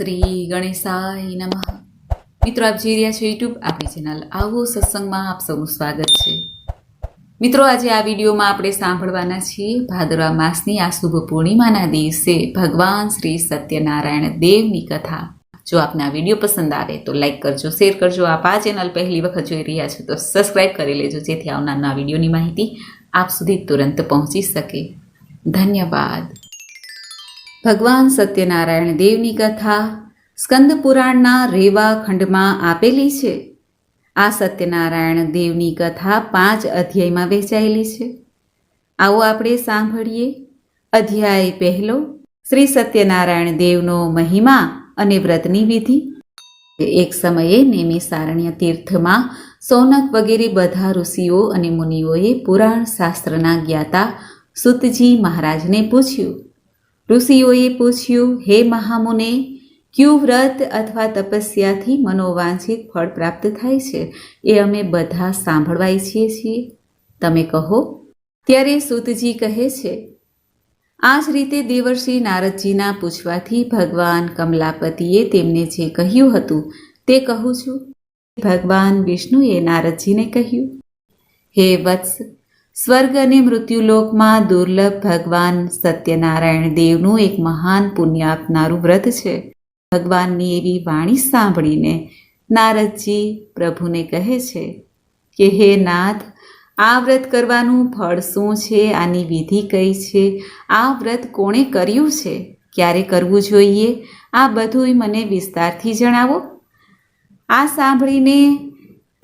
શ્રી ગણેશાય નમઃ. મિત્રો, આપ જોઈ રહ્યા છો યુટ્યુબ આપણી ચેનલ આવો સત્સંગમાં આપ સૌનું સ્વાગત છે. મિત્રો, આજે આ વિડીયોમાં આપણે સાંભળવાના છીએ ભાદરવા માસની આ શુભ પૂર્ણિમાના દિવસે ભગવાન શ્રી સત્યનારાયણ દેવની કથા. જો આપને આ વીડિયો પસંદ આવે તો લાઈક કરજો, શેર કરજો. આપ આ ચેનલ પહેલી વખત જોઈ રહ્યા છો તો સબસ્ક્રાઈબ કરી લેજો, જેથી આવનારના વિડીયોની માહિતી આપ સુધી તુરંત પહોંચી શકે. ધન્યવાદ. ભગવાન સત્યનારાયણ દેવની કથા સ્કંદ પુરાણના રેવા ખંડમાં આપેલી છે. આ સત્યનારાયણ દેવની કથા પાંચ અધ્યાયમાં વહેંચાયેલી છે. આવો આપણે સાંભળીએ. અધ્યાય પહેલો, શ્રી સત્યનારાયણ દેવનો મહિમા અને વ્રતની વિધિ. એક સમયે નેમિસારણ્ય તીર્થમાં સોનક વગેરે બધા ઋષિઓ અને મુનિઓએ પુરાણ શાસ્ત્રના જ્ઞાતા સુતજી મહારાજને પૂછ્યું ઋષિઓએ પૂછ્યું, હે મહામુને, ક્યુ વ્રત અથવા તપસ્યાથી મનોવાંછિત ફળ પ્રાપ્ત થાય છે? એ અમે બધા સાંભળવા ઈચ્છીએ છીએ. તમે કહો. ત્યારે સુતજી કહે છે, આ જ રીતે દેવર્ષિ નારદજીના પૂછવાથી ભગવાન કમલાપતિએ તેમને જે કહ્યું હતું તે કહું છું. ભગવાન વિષ્ણુએ નારદજીને કહ્યું, હે વત્સ સ્વર્ગ અને મૃત્યુલોકમાં દુર્લભ ભગવાન સત્યનારાયણ દેવનું એક મહાન પુણ્ય આપનારું વ્રત છે. ભગવાનની એવી વાણી સાંભળીને નારદજી પ્રભુને કહે છે કે, હે નાથ, આ વ્રત કરવાનું ફળ શું છે? આની વિધિ કઈ છે? આ વ્રત કોણે કર્યું છે? ક્યારે કરવું જોઈએ? આ બધુંય મને વિસ્તારથી જણાવો. આ સાંભળીને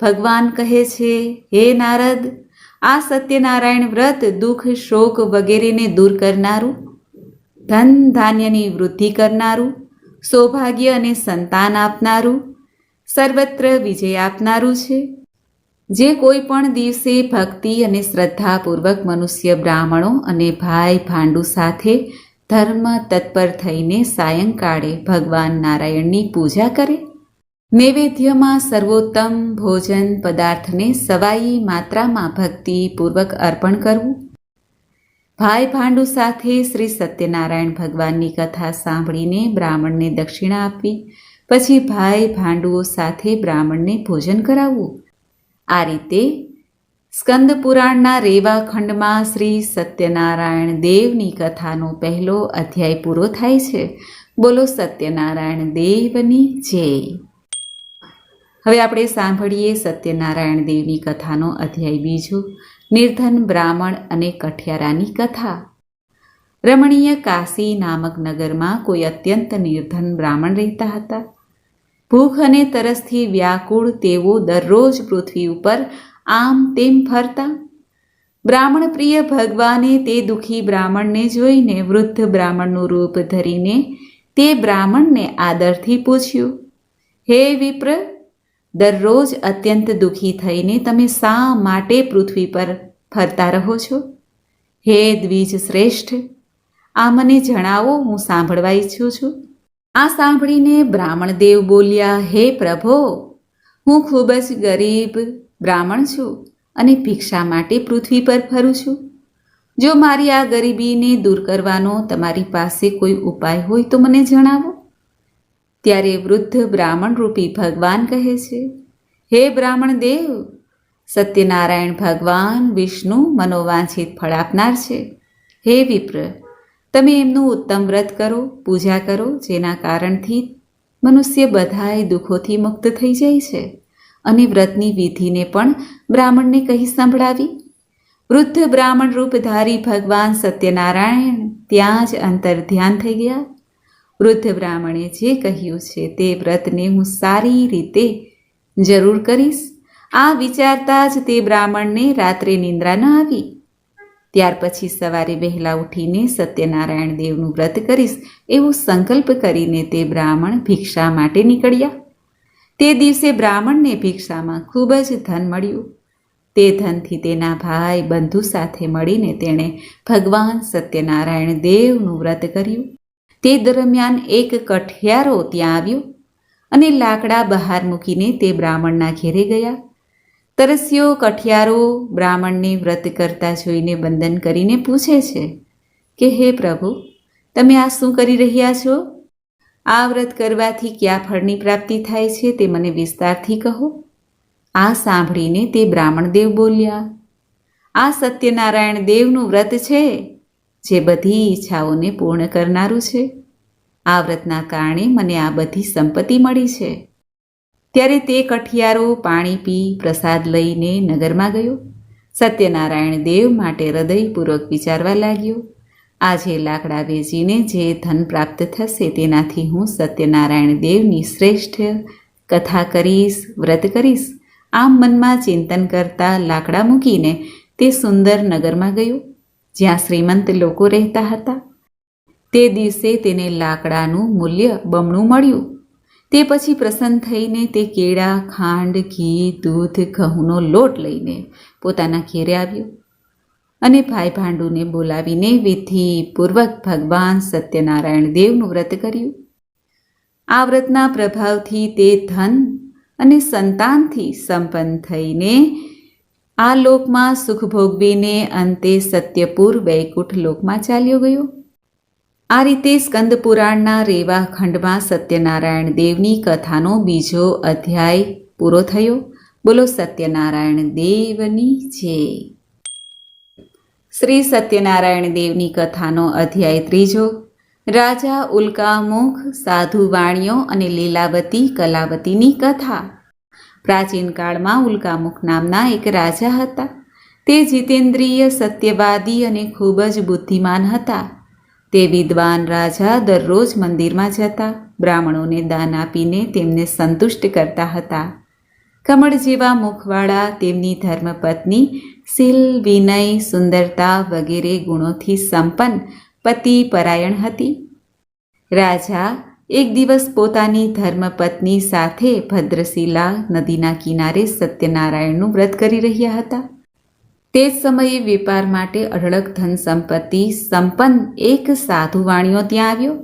ભગવાન કહે છે, હે નારદ આ સત્યનારાયણ વ્રત દુઃખ, શોક વગેરેને દૂર કરનારું, ધન ધાન્યની વૃદ્ધિ કરનારું, સૌભાગ્ય અને સંતાન આપનારું, સર્વત્ર વિજય આપનારું છે. જે કોઈ પણ દિવસે ભક્તિ અને શ્રદ્ધાપૂર્વક મનુષ્ય બ્રાહ્મણો અને ભાઈ ભાંડુ સાથે ધર્મ તત્પર થઈને સાયંકાળે ભગવાન નારાયણની પૂજા કરે નૈવેદ્યમાં સર્વોત્તમ ભોજન પદાર્થને સવાઈ માત્રામાં ભક્તિપૂર્વક અર્પણ કરવું. ભાઈ ભાંડુ સાથે શ્રી સત્યનારાયણ ભગવાનની કથા સાંભળીને બ્રાહ્મણને દક્ષિણા આપવી, પછી ભાઈ ભાંડુઓ સાથે બ્રાહ્મણને ભોજન કરાવવું. આ રીતે સ્કંદ પુરાણના રેવા ખંડમાં શ્રી સત્યનારાયણ દેવની કથાનો પહેલો અધ્યાય પૂરો થાય છે. બોલો સત્યનારાયણ દેવની જય. હવે આપણે સાંભળીએ સત્યનારાયણ દેવની કથાનો અધ્યાય બીજો, નિર્ધન બ્રાહ્મણ અને કઠિયારાની કથા. રમણીય કાશી નામક નગરમાં કોઈ અત્યંત નિર્ધન બ્રાહ્મણ રહેતા હતા. ભૂખ અને તરસથી વ્યાકુળ તેઓ દરરોજ પૃથ્વી ઉપર આમ તેમ ફરતા. બ્રાહ્મણ પ્રિય ભગવાને તે દુઃખી બ્રાહ્મણને જોઈને વૃદ્ધ બ્રાહ્મણનું રૂપ ધરીને તે બ્રાહ્મણને આદરથી પૂછ્યું, હે વિપ્ર દરરોજ અત્યંત દુઃખી થઈને તમે શા માટે પૃથ્વી પર ફરતા રહો છો? હે દ્વિજ શ્રેષ્ઠ, આ મને જણાવો, હું સાંભળવા ઈચ્છું છું. આ સાંભળીને બ્રાહ્મણ દેવ બોલ્યા, હે પ્રભો, હું ખૂબ જ ગરીબ બ્રાહ્મણ છું અને ભિક્ષા માટે પૃથ્વી પર ફરું છું. જો મારી આ ગરીબીને દૂર કરવાનો તમારી પાસે કોઈ ઉપાય હોય તો મને જણાવો. ત્યારે વૃદ્ધ બ્રાહ્મણ રૂપી ભગવાન કહે છે, હે બ્રાહ્મણ દેવ, સત્યનારાયણ ભગવાન વિષ્ણુ મનોવાંછિત ફળ આપનાર છે. હે વિપ્ર, તમે એમનું ઉત્તમ વ્રત કરો, પૂજા કરો, જેના કારણથી મનુષ્ય બધાય દુઃખોથી મુક્ત થઈ જાય છે. અને વ્રતની વિધિને પણ બ્રાહ્મણને કહી સંભળાવી. વૃદ્ધ બ્રાહ્મણ રૂપધારી ભગવાન સત્યનારાયણ ત્યાં જ અંતર ધ્યાન થઈ ગયા. વૃદ્ધ બ્રાહ્મણે જે કહ્યું છે તે વ્રતને હું સારી રીતે જરૂર કરીશ. આ વિચારતા જ તે બ્રાહ્મણને રાત્રે નિંદ્રા ન આવી. ત્યાર પછી સવારે વહેલા ઉઠીને સત્યનારાયણ દેવનું વ્રત કરીશ એવો સંકલ્પ કરીને તે બ્રાહ્મણ ભિક્ષા માટે નીકળ્યા. તે દિવસે બ્રાહ્મણને ભિક્ષામાં ખૂબ જ ધન મળ્યું. તે ધનથી તેના ભાઈ બંધુ સાથે મળીને તેણે ભગવાન સત્યનારાયણ દેવનું વ્રત કર્યું. તે દરમિયાન એક કઠિયારો ત્યાં આવ્યો અને લાકડા બહાર મૂકીને તે બ્રાહ્મણના ઘેરે ગયા. તરસ્યો કઠિયારો બ્રાહ્મણને વ્રત કરતા જોઈને બંદન કરીને પૂછે છે કે, હે પ્રભુ, તમે આ શું કરી રહ્યા છો? આ વ્રત કરવાથી કયા ફળની પ્રાપ્તિ થાય છે તે મને વિસ્તારથી કહો. આ સાંભળીને તે બ્રાહ્મણ દેવ બોલ્યા, આ સત્યનારાયણ દેવનું વ્રત છે. જે બધી ઈચ્છાઓને પૂર્ણ કરનારું છે. આ વ્રતના કારણે મને આ બધી સંપત્તિ મળી છે. ત્યારે તે કઠિયારો પાણી પી પ્રસાદ લઈને નગરમાં ગયો. સત્યનારાયણ દેવ માટે હૃદયપૂર્વક વિચારવા લાગ્યો, આજે લાકડા વેચીને જે ધન પ્રાપ્ત થશે તેનાથી હું સત્યનારાયણ દેવની શ્રેષ્ઠ કથા કરીશ, વ્રત કરીશ. આમ મનમાં ચિંતન કરતા લાકડા મૂકીને તે સુંદર નગરમાં ગયો. જ્યાં શ્રીમંત લોકો રહેતા હતા. તે દિવસે તેને લાકડાનું મૂલ્ય બમણું મળ્યું. તે પછી પ્રસન્ન થઈને તે કેળા, ખાંડ, ઘી, દૂધ, ઘઉંનો લોટ લઈને પોતાના ઘેરે આવ્યો અને ભાઈ ભાંડુને બોલાવીને વિધિપૂર્વક ભગવાન સત્યનારાયણ દેવનું વ્રત કર્યું. આ વ્રતના પ્રભાવથી તે ધન અને સંતાનથી સંપન્ન થઈને આ લોકમાં સુખ ભોગવીને અંતે સત્યપુર વૈકુંઠ લોકમાં ચાલ્યો ગયો. આ રીતે સ્કંદ પુરાણના રેવા ખંડમાં સત્યનારાયણ દેવની કથાનો બીજો અધ્યાય પૂરો થયો. બોલો સત્યનારાયણ દેવની જય. શ્રી સત્યનારાયણ દેવની કથાનો અધ્યાય ત્રીજો. રાજા ઉલ્કામુખ સાધુ વાણીઓ અને લીલાવતી કલાવતીની કથા. પ્રાચીન કાળમાં ઉલ્કામુખ નામના એક રાજા હતા. તે જીતેન્દ્રિય, સત્યવાદી અને ખૂબ જ બુદ્ધિમાન હતા. તે વિદ્વાન રાજા દરરોજ મંદિરમાં જતા, બ્રાહ્મણોને દાન આપીને તેમને સંતુષ્ટ કરતા હતા. કમળ જેવા મુખવાળા, તેમની ધર્મપત્ની, શીલ, વિનય, સુંદરતા વગેરે ગુણોથી સંપન્ન પતિ પરાયણ હતી. રાજા એક દિવસ પોતાની ધર્મપત્ની સાથે ભદ્રશિલા નદીના કિનારે સત્યનારાયણનું વ્રત કરી રહ્યા હતા. તે જ સમયે વેપાર માટે અઢળક ધન સંપત્તિ સંપન્ન એક સાધુ વાણીઓ ત્યાં આવ્યો.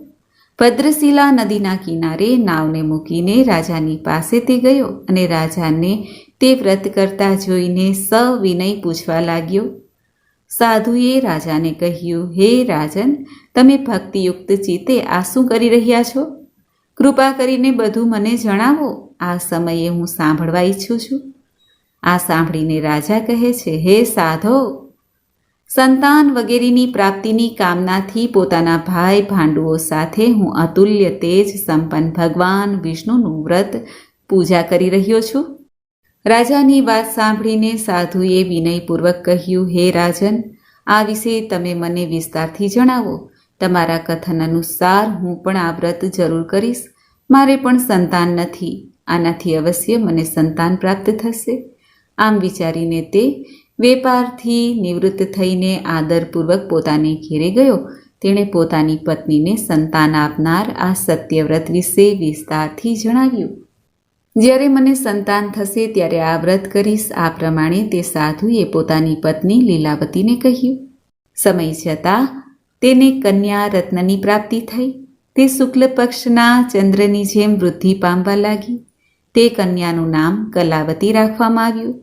ભદ્રશિલા નદીના કિનારે નાવને મૂકીને રાજાની પાસે તે ગયો અને રાજાને તે વ્રત કરતા જોઈને સવિનય પૂછવા લાગ્યો સાધુએ રાજાને કહ્યું, હે રાજન, તમે ભક્તિયુક્ત ચિત્તે આ શું કરી રહ્યા છો? કૃપા કરીને બધું મને જણાવો. આ સમયે હું સાંભળવા ઈચ્છું છું. આ સાંભળીને રાજા કહે છે, હે સાધો, સંતાન વગેરેની પ્રાપ્તિની કામનાથી પોતાના ભાઈ ભાંડુઓ સાથે હું અતુલ્ય તેજ સંપન્ન ભગવાન વિષ્ણુનું વ્રત પૂજા કરી રહ્યો છું. રાજાની વાત સાંભળીને સાધુએ વિનયપૂર્વક કહ્યું, હે રાજન, આ વિશે તમે મને વિસ્તારથી જણાવો. તમારા કથન અનુસાર હું પણ આ વ્રત જરૂર કરીશ. મારે પણ સંતાન નથી. આનાથી અવશ્ય મને સંતાન પ્રાપ્ત થશે. આમ વિચારીને તે વેપારથી નિવૃત્ત થઈને આદરપૂર્વક પોતાને ઘેરે ગયો. તેણે પોતાની પત્નીને સંતાન આપનાર આ સત્યવ્રત વિશે વિસ્તારથી જણાવ્યું. જ્યારે મને સંતાન થશે ત્યારે આ વ્રત કરીશ. આ પ્રમાણે તે સાધુએ પોતાની પત્ની લીલાવતીને કહ્યું, સમય જતાં તેને કન્યા રત્નની પ્રાપ્તિ થઈ. તે શુક્લ પક્ષના ચંદ્રની જેમ વૃદ્ધિ પામવા લાગી. તે કન્યાનું નામ કલાવતી રાખવામાં આવ્યું.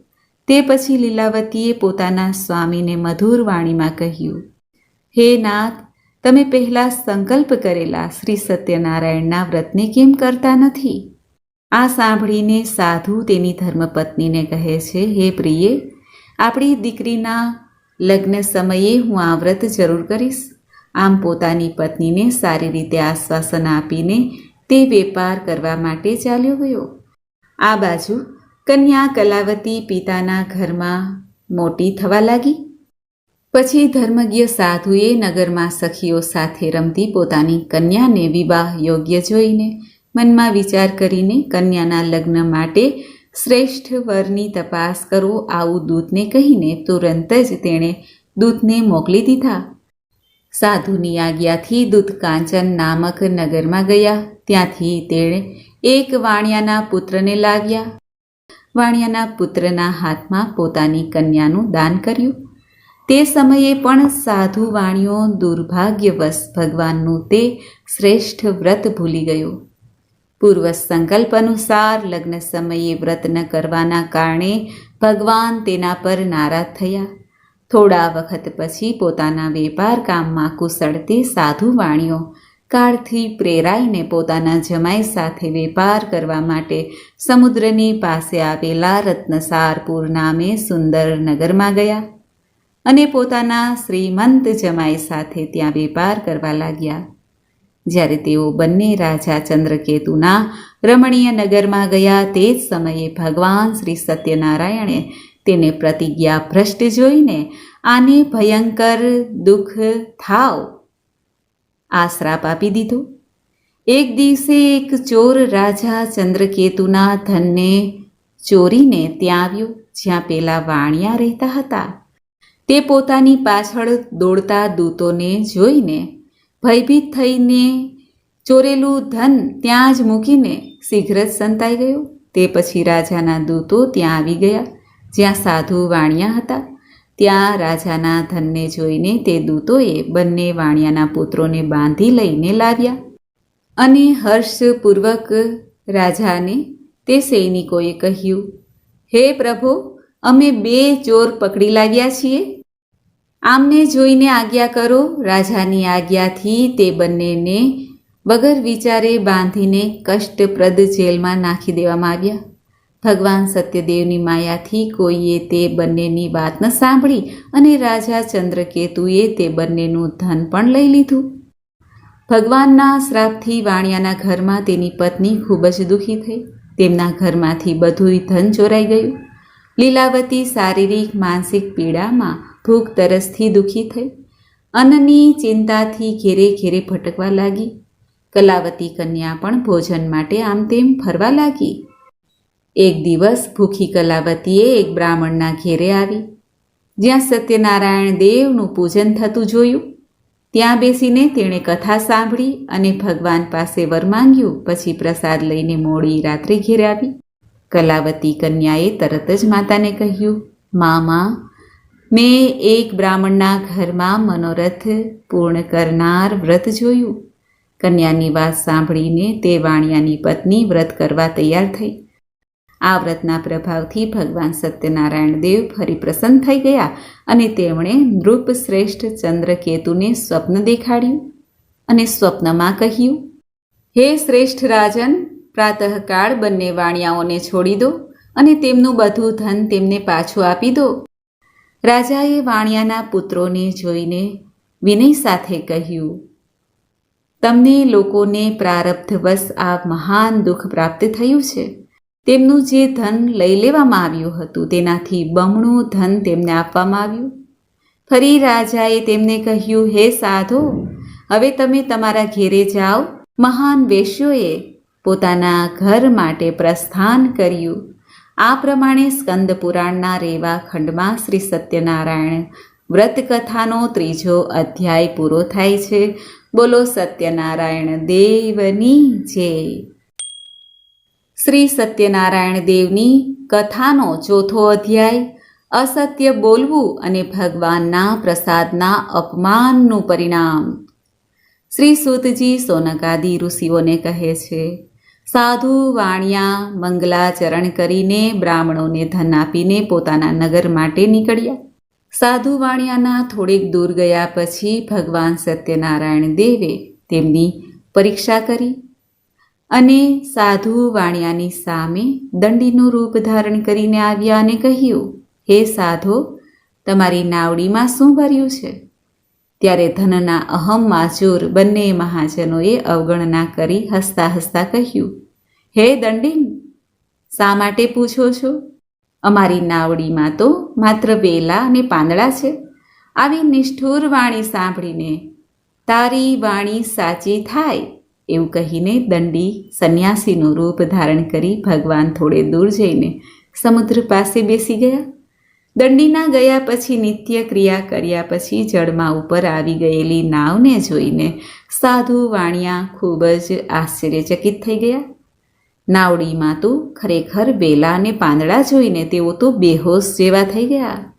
તે પછી લીલાવતીએ પોતાના સ્વામીને મધુર વાણીમાં કહ્યું, હે નાથ, તમે પહેલાં સંકલ્પ કરેલા શ્રી સત્યનારાયણના વ્રતને કેમ કરતા નથી? આ સાંભળીને સાધુ તેની ધર્મપત્નીને કહે છે, હે પ્રિયે, આપણી દીકરીના લગ્ન સમયે હું આ વ્રત જરૂર કરીશ. આમ પોતાની પત્નીને સારી રીતે આશ્વાસન આપીને તે વેપાર કરવા માટે ચાલ્યો ગયો. આ બાજુ કન્યા કલાવતી પિતાના ઘરમાં મોટી થવા લાગી. પછી ધર્મજ્ઞ સાધુએ નગરમાં સખીઓ સાથે રમતી પોતાની કન્યાને વિવાહ યોગ્ય જોઈને મનમાં વિચાર કરીને કન્યાના લગ્ન માટે શ્રેષ્ઠ વરની તપાસ કરો આવું દૂતને કહીને તુરંત જ તેણે દૂતને મોકલી દીધા. સાધુની આજ્ઞાથી દૂત કાંચન નામક નગરમાં ગયા. ત્યાંથી તેણે એક વાણિયાના પુત્રને લાવ્યા. વાણિયાના પુત્રના હાથમાં પોતાની કન્યાનું દાન કર્યું. તે સમયે પણ સાધુ વાણીઓ દુર્ભાગ્યવશ ભગવાનનું તે શ્રેષ્ઠ વ્રત ભૂલી ગયો. પૂર્વ સંકલ્પ અનુસાર લગ્ન સમયે વ્રત ન કરવાના કારણે ભગવાન તેના પર નારાજ થયા. થોડા વખત પછી પોતાના વેપાર કામમાં કુશળ સાધુ વાણીઓ કાળથી પ્રેરાઈને પોતાના જમાઈ સાથે વેપાર કરવા માટે સમુદ્રની પાસે આવેલા રત્નસારપુર નામે સુંદર નગરમાં ગયા અને પોતાના શ્રીમંત જમાઈ સાથે ત્યાં વેપાર કરવા લાગ્યા. જ્યારે તેઓ બંને રાજા ચંદ્રકેતુના રમણીય નગરમાં ગયા, તે જ સમયે ભગવાન શ્રી સત્યનારાયણે તેને પ્રતિજ્ઞા ભ્રષ્ટ જોઈને આને ભયંકર દુઃખ થાવ આ આપી દીધો. એક દિવસે એક ચોર રાજા ચંદ્રકેતુના ધનને ચોરીને ત્યાં આવ્યો, જ્યાં પેલા વાણિયા રહેતા હતા. તે પોતાની પાછળ દોડતા દૂતોને જોઈને ભયભીત થઈને ચોરેલું ધન ત્યાં જ મૂકીને શીઘ્ર જ સંતાઈ ગયો. તે પછી રાજાના દૂતો ત્યાં આવી ગયા. જ્યાં સાધુ વાણિયા હતા. ત્યાં રાજાના ધનને જોઈને તે દૂતોએ બંને વાણિયાના પુત્રોને બાંધી લઈને લાવ્યા. અને હર્ષપૂર્વક રાજાને તે સૈનિકોએ કહ્યું, હે પ્રભુ, અમે બે ચોર પકડી લાવ્યા છીએ. આમને જોઈને આજ્ઞા કરો, રાજાની આજ્ઞાથી તે બંનેને વગર વિચારે બાંધીને કષ્ટપ્રદ જેલમાં નાખી દેવામાં આવ્યા. ભગવાન સત્યદેવની માયાથી કોઈએ તે બંનેની વાત ન સાંભળી અને રાજા ચંદ્રકેતુએ તે બંનેનું ધન પણ લઈ લીધું. ભગવાનના શ્રાપથી વાણિયાના ઘરમાં તેની પત્ની ખૂબ જ દુઃખી થઈ. તેમના ઘરમાંથી બધુંય ધન ચોરાઈ ગયું. લીલાવતી શારીરિક માનસિક પીડામાં ભૂખ, તરસથી દુઃખી થઈ. અન્નની ચિંતાથી ઘેરે ઘેરે ભટકવા લાગી. કલાવતી કન્યા પણ ભોજન માટે આમ તેમ ફરવા લાગી. એક દિવસ ભૂખી કલાવતીએ એક બ્રાહ્મણના ઘેરે આવી. જ્યાં સત્યનારાયણ દેવનું પૂજન થતું જોયું. ત્યાં બેસીને તેણે કથા સાંભળી અને ભગવાન પાસે વર માંગ્યું. પછી પ્રસાદ લઈને મોડી રાત્રે ઘેરે આવી. કલાવતી કન્યાએ તરત જ માતાને કહ્યું, મામા મેં એક બ્રાહ્મણના ઘરમાં મનોરથ પૂર્ણ કરનાર વ્રત જોયું. કન્યાની વાત સાંભળીને તે વાણિયાની પત્ની વ્રત કરવા તૈયાર થઈ. આ વ્રતના પ્રભાવથી ભગવાન સત્યનારાયણ દેવ ફરી પ્રસન્ન થઈ ગયા અને તેમણે નૃપ શ્રેષ્ઠ ચંદ્રકેતુને સ્વપ્ન દેખાડ્યું અને સ્વપ્નમાં કહ્યું, હે શ્રેષ્ઠ રાજન, પ્રાતઃકાળ બંને વાણિયાઓને છોડી દો અને તેમનું બધું ધન તેમને પાછું આપી દો. રાજાએ વાણિયાના પુત્રોને જોઈને વિનય સાથે કહ્યું, તમને લોકોને પ્રારબ્ધવશ આ મહાન દુઃખ પ્રાપ્ત થયું છે. તેમનું જે ધન લઈ લેવામાં આવ્યું હતું, તેનાથી બમણું ધન તેમને આપવામાં આવ્યું. ફરી રાજાએ તેમને કહ્યું, હે સાધો, હવે તમે તમારા ઘેરે જાઓ. મહાન વેશ્યોએ પોતાના ઘર માટે પ્રસ્થાન કર્યું. આ પ્રમાણે સ્કંદ પુરાણના રેવા ખંડમાં શ્રી સત્યનારાયણ વ્રતકથાનો ત્રીજો અધ્યાય પૂરો થાય છે. બોલો સત્યનારાયણ દેવની જય શ્રી સત્યનારાયણ દેવની કથાનો ચોથો અધ્યાય, અસત્ય બોલવું અને ભગવાનના પ્રસાદના અપમાનનું પરિણામ. શ્રી સુતજી સોનકાદી ઋષિઓને કહે છે સાધુ વાણિયા મંગલાચરણ કરીને બ્રાહ્મણોને ધન આપીને પોતાના નગર માટે નીકળ્યા. સાધુ વાણિયાના થોડેક દૂર ગયા પછી ભગવાન સત્યનારાયણ દેવે તેમની પરીક્ષા કરી અને સાધુ વાણિયાની સામે દંડીનું રૂપ ધારણ કરીને આવ્યા અને કહ્યું, હે સાધો, તમારી નાવડીમાં શું ભર્યું છે? ત્યારે ધનના અહમ માજોર બંને મહાજનોએ અવગણના કરી હસતા હસતા કહ્યું, હે દંડીન શા માટે પૂછો છો? અમારી નાવડીમાં તો માત્ર વેલા અને પાંદડા છે. આવી નિષ્ઠુર વાણી સાંભળીને તારી વાણી સાચી થાય એવું કહીને દંડી સંન્યાસીનું રૂપ ધારણ કરી ભગવાન થોડે દૂર જઈને સમુદ્ર પાસે બેસી ગયા. દંડીના ગયા પછી નિત્ય ક્રિયા કર્યા પછી જળમાં ઉપર આવી ગયેલી નાવને જોઈને સાધુ વાણિયા ખૂબ જ આશ્ચર્યચકિત થઈ ગયા. નાવડીમાં તો ખરેખર બેલા અને પાંદડા જોઈને તેઓ તો બેહોશ જેવા થઈ ગયા.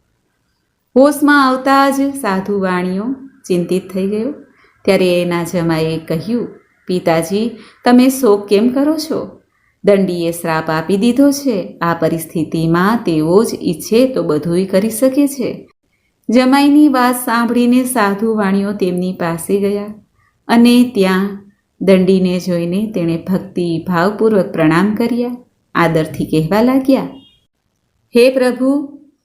હોશમાં આવતા જ સાધુ વાણીઓ ચિંતિત થઈ ગયો. ત્યારે એના જમાએ કહ્યું, પિતાજી, તમે શોક કેમ કરો છો? દંડીએ શ્રાપ આપી દીધો છે. આ પરિસ્થિતિમાં તેઓ જ ઈચ્છે તો બધુંય કરી શકે છે. જમાઈની વાત સાંભળીને સાધુ વાણીઓ તેમની પાસે ગયા અને ત્યાં દંડીને જોઈને તેણે ભક્તિ ભાવપૂર્વક પ્રણામ કર્યા, આદરથી કહેવા લાગ્યા, હે પ્રભુ,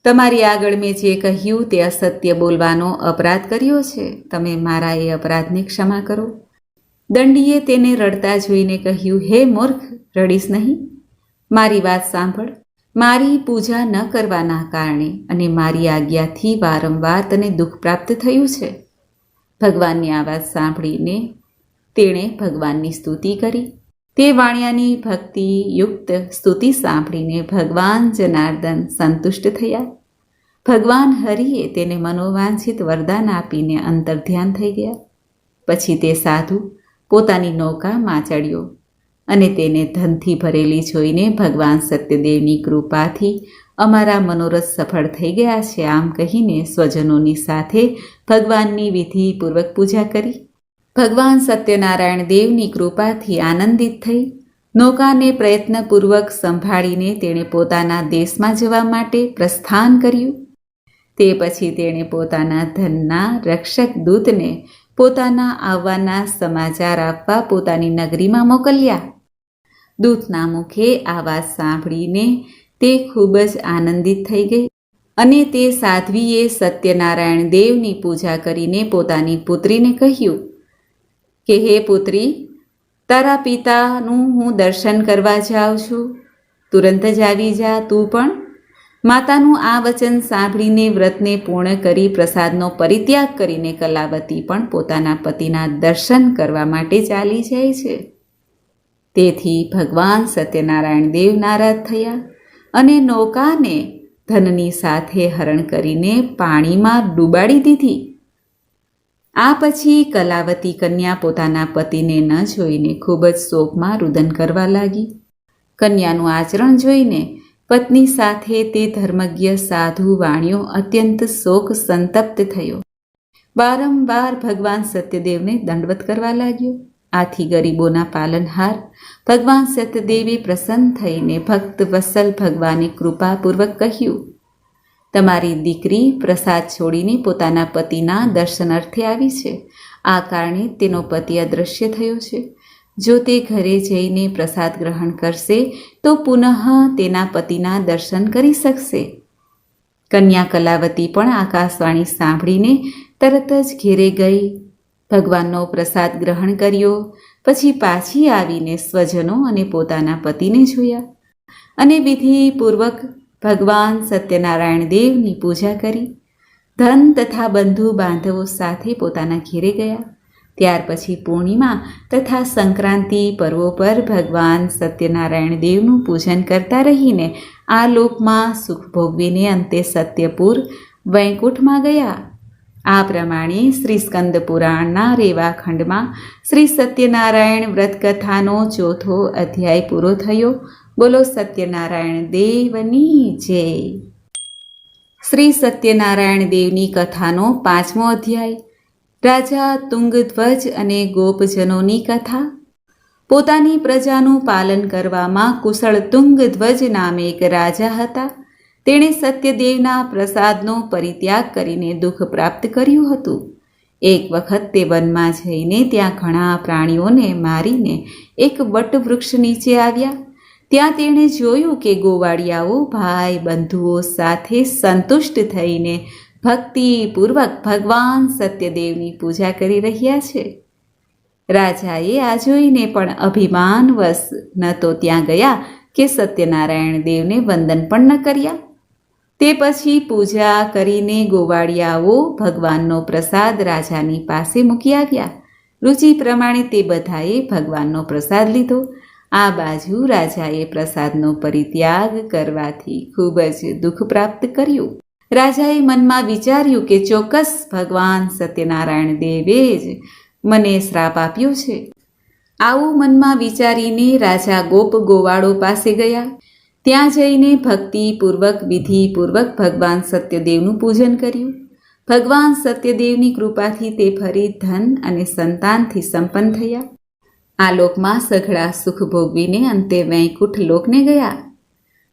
તમારી આગળ મેં જે કહ્યું તે અસત્ય બોલવાનો અપરાધ કર્યો છે. તમે મારા એ અપરાધને ક્ષમા કરો. દંડીએ તેને રડતા જોઈને કહ્યું, હે મૂર્ખ, રડીશ નહીં. મારી વાત સાંભળ. મારી પૂજા ન કરવાના કારણે અને મારી આજ્ઞાથી વારંવાર તને દુઃખ પ્રાપ્ત થયું છે. ભગવાનની આ વાત સાંભળીને તેણે ભગવાનની સ્તુતિ કરી. તે વાણિયાની ભક્તિયુક્ત સ્તુતિ સાંભળીને ભગવાન જનાર્દન સંતુષ્ટ થયા. ભગવાન હરિએ તેને મનોવાંછિત વરદાન આપીને અંતર્ધ્યાન થઈ ગયા. પછી તે સાધુ પોતાની નૌકા ચડ્યો અને તેને ધનથી ભરેલી જોઈને ભગવાન સત્યદેવની કૃપાથી અમારા મનોરથ સફળ થઈ ગયા છે આમ કહીને સ્વજનોની સાથે ભગવાનની વિધિપૂર્વક પૂજા કરી. ભગવાન સત્યનારાયણ દેવની કૃપાથી આનંદિત થઈ. નૌકાને પ્રયત્નપૂર્વક સંભાળીને તેણે પોતાના દેશમાં જવા માટે પ્રસ્થાન કર્યું. તે પછી તેણે પોતાના ધનના રક્ષક દૂતને પોતાના આવવાના સમાચાર આપવા પોતાની નગરીમાં મોકલ્યા. દૂતના મુખે આ વાત સાંભળીને તે ખૂબ જ આનંદિત થઈ ગઈ અને તે સાધ્વીએ સત્યનારાયણ દેવની પૂજા કરીને પોતાની પુત્રીને કહ્યું, કે હે પુત્રી, તારા પિતાનું હું દર્શન કરવા જાઉં છું. તુરંત જ આવી જા, તું પણ માતાનું આ વચન સાંભળીને વ્રતને પૂર્ણ કરી પ્રસાદનો પરિત્યાગ કરીને કલાવતી પણ પોતાના પતિના દર્શન કરવા માટે ચાલી જાય છે. તેથી ભગવાન સત્યનારાયણ દેવ નારાજ થયા અને નૌકાને ધનની સાથે હરણ કરીને પાણીમાં ડૂબાડી દીધી. આ પછી કલાવતી કન્યા પોતાના પતિને ન જોઈને ખૂબ જ શોકમાં રુદન કરવા લાગી. કન્યાનું આચરણ જોઈને પત્ની સાથે તે ધર્મજ્ઞ, સાધુ વાણિયો અત્યંત શોક સંતપ્ત થયો. વારંવાર ભગવાન સત્યદેવને દંડવત કરવા લાગ્યો. આથી ગરીબોના પાલનહાર, ભગવાન સત્યદેવે પ્રસન્ન થઈને ભક્ત વસલ ભગવાને કૃપાપૂર્વક કહ્યું, તમારી દીકરી પ્રસાદ છોડીને પોતાના પતિના દર્શનાર્થે આવી છે. આ કારણે તેનો પતિ અદૃશ્ય થયો છે. જો તે ઘરે જઈને પ્રસાદ ગ્રહણ કરશે, તો પુનઃ તેના પતિના દર્શન કરી શકશે. કન્યા કલાવતી પણ આકાશવાણી સાંભળીને તરત જ ઘેરે ગઈ. ભગવાનનો પ્રસાદ ગ્રહણ કર્યો, પછી પાછી આવીને સ્વજનો અને પોતાના પતિને જોયા. અને વિધિપૂર્વક ભગવાન સત્યનારાયણ દેવની પૂજા કરી. ધન તથા બંધુ બાંધવો સાથે પોતાના ઘેરે ગયા. ત્યાર પછી પૂર્ણિમા તથા સંક્રાંતિ પર્વો પર ભગવાન સત્યનારાયણ દેવનું પૂજન કરતા રહીને આ લોકમાં સુખ ભોગવીને અંતે સત્યપુર વૈકુંઠમાં ગયા. આ પ્રમાણે શ્રી સ્કંદ પુરાણના રેવાખંડમાં શ્રી સત્યનારાયણ વ્રતકથાનો ચોથો અધ્યાય પૂરો થયો. બોલો સત્યનારાયણ દેવની જય. શ્રી સત્યનારાયણ દેવની કથાનો પાંચમો અધ્યાય. રાજા તુંગધ્વજ અને ગોપજનોની કથા. પોતાની પ્રજાનું પાલન કરવામાં કુશળ તુંગધ્વજ નામે એક રાજા હતા. તેણે સત્યદેવના પ્રસાદનો પરિત્યાગ કરીને દુઃખ પ્રાપ્ત કર્યું હતું. એક વખત તે વનમાં જઈને ત્યાં ઘણા પ્રાણીઓને મારીને એક વટવૃક્ષ નીચે આવ્યા. ત્યાં તેણે જોયું કે ગોવાળિયાઓ ભાઈ બંધુઓ સાથે સંતુષ્ટ થઈને ભક્તિપૂર્વક ભગવાન સત્યદેવની પૂજા કરી રહ્યા છે. રાજાએ આ જોઈને પણ અભિમાનવશ ન તો ત્યાં ગયા કે સત્યનારાયણ દેવને વંદન પણ ન કર્યા. તે પછી પૂજા કરીને ગોવાળિયાઓ ભગવાનનો પ્રસાદ રાજાની પાસે મૂકી આવ્યા. રુચિ પ્રમાણે તે બધાએ ભગવાનનો પ્રસાદ લીધો. આ બાજુ રાજાએ પ્રસાદનો પરિત્યાગ કરવાથી ખૂબ જ દુઃખ પ્રાપ્ત કર્યું. રાજાએ મનમાં વિચાર્યું કે ચોક્કસ ભગવાન સત્યનારાયણ દેવે જ મને શ્રાપ આપ્યો છે. આવું મનમાં વિચારીને રાજા ગોપ ગોવાળો પાસે ગયા. ત્યાં જઈને ભક્તિપૂર્વક, વિધિપૂર્વક ભગવાન સત્યદેવનું પૂજન કર્યું. ભગવાન સત્યદેવની કૃપાથી તે ફરી ધન અને સંતાનથી સંપન્ન થયા. આ લોકમાં સઘળા સુખ ભોગવીને અંતે વૈકુંઠ લોકને ગયા.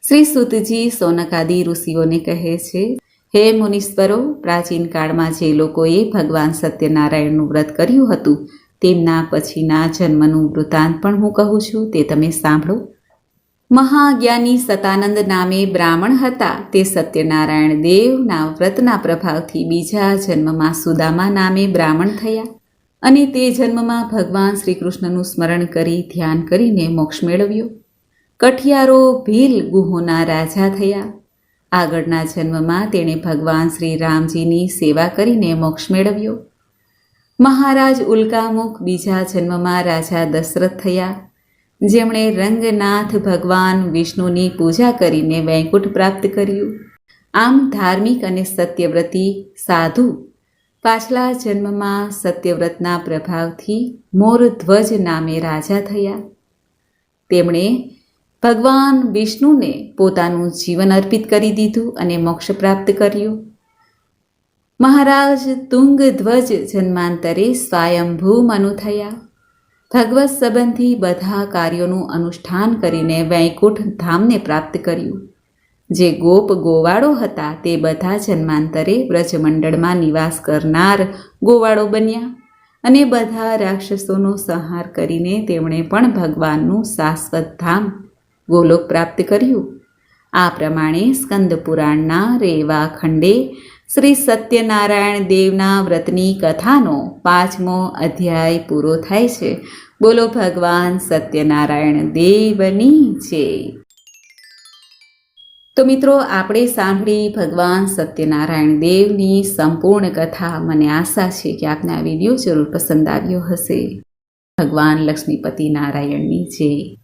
શ્રી સુતજી સોનકાદી ઋષિઓને કહે છે હે મુનીશ્વરો પ્રાચીન કાળમાં જે લોકોએ ભગવાન સત્યનારાયણનું વ્રત કર્યું હતું, તેમના પછીના જન્મનું વૃત્તાંત પણ હું કહું છું, તે તમે સાંભળો. મહાજ્ઞાની સતાનંદ નામે બ્રાહ્મણ હતા, તે સત્યનારાયણ દેવના વ્રતના પ્રભાવથી બીજા જન્મમાં સુદામા નામે બ્રાહ્મણ થયા અને તે જન્મમાં ભગવાન શ્રી કૃષ્ણનું સ્મરણ કરી ધ્યાન કરીને મોક્ષ મેળવ્યો. કઠિયારો ભીલ ગુહોના રાજા થયા. આગળના જન્મમાં તેણે ભગવાન શ્રી રામજીની સેવા કરીને મોક્ષ મેળવ્યો. મહારાજ ઉલ્કામુખ બીજા જન્મમાં રાજા દશરથ થયા. જેમણે રંગનાથ ભગવાન વિષ્ણુની પૂજા કરીને વૈકુંઠ પ્રાપ્ત કર્યું. આમ ધાર્મિક અને સત્યવ્રતી સાધુ પાછલા જન્મમાં સત્યવ્રતના પ્રભાવથી મોરધ્વજ નામે રાજા થયા. તેમણે ભગવાન વિષ્ણુને પોતાનું જીવન અર્પિત કરી દીધું અને મોક્ષ પ્રાપ્ત કર્યું. મહારાજ તુંગધ્વજ જન્માંતરે સ્વયંભૂ મનુ થયા ભગવત સંબંધી બધા કાર્યોનું અનુષ્ઠાન કરીને વૈકુંઠ ધામને પ્રાપ્ત કર્યું. જે ગોપ ગોવાળો હતા તે બધા જન્માંતરે વ્રજમંડળમાં નિવાસ કરનાર ગોવાળો બન્યા અને બધા રાક્ષસોનો સંહાર કરીને તેમણે પણ ભગવાનનું શાશ્વત ધામ ગોલોક પ્રાપ્ત કર્યું. આ પ્રમાણે સ્કંદ પુરાણના રેવા ખંડે શ્રી સત્યનારાયણ દેવના વ્રતની કથાનો પાંચમો અધ્યાય પૂરો થાય છે. બોલો ભગવાન સત્યનારાયણ દેવની જય. તો મિત્રો, આપણે સાંભળી ભગવાન સત્યનારાયણ દેવની સંપૂર્ણ કથા. મને આશા છે કે આપને આ વીડિયો જરૂર પસંદ આવ્યો હશે. ભગવાન લક્ષ્મીપતિ નારાયણની જય.